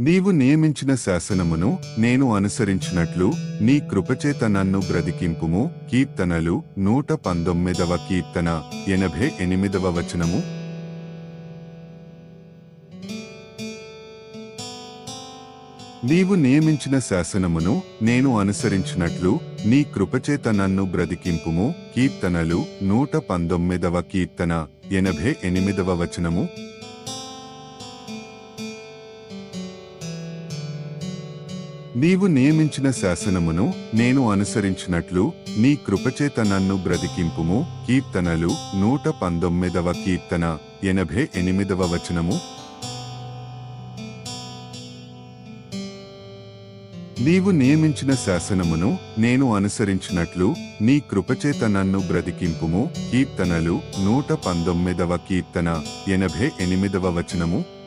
నీవు నియమించిన శాసనమును నేను అనుసరించినట్లు నీ కృపచేత నన్ను బ్రతికింపుము. కీర్తనలు నూట పంతొమ్మిదవ కీర్తన ఎనభై ఎనిమిదవ వచనము. నీవు నియమించిన శాసనమును నేను అనుసరించినట్లు నీ కృపచేత నన్ను బ్రతికింపుము. కీర్తనలు నూట పంతొమ్మిదవ కీర్తన ఎనభై ఎనిమిదవ వచనము. నీవు నియమించిన శాసనమును నేను అనుసరించినట్లు నీ కృపచేత నన్ను బ్రతికింపుము. కీర్తనలు నూట పంతొమ్మిదవ కీర్తన ఎనభై ఎనిమిదవ వచనము. నీవు నియమించిన శాసనమును నేను అనుసరించినట్లు నీ కృపచేత నన్ను బ్రతికింపుము. కీర్తనలు నూట పంతొమ్మిదవ కీర్తన ఎనభై ఎనిమిదవ వచనము.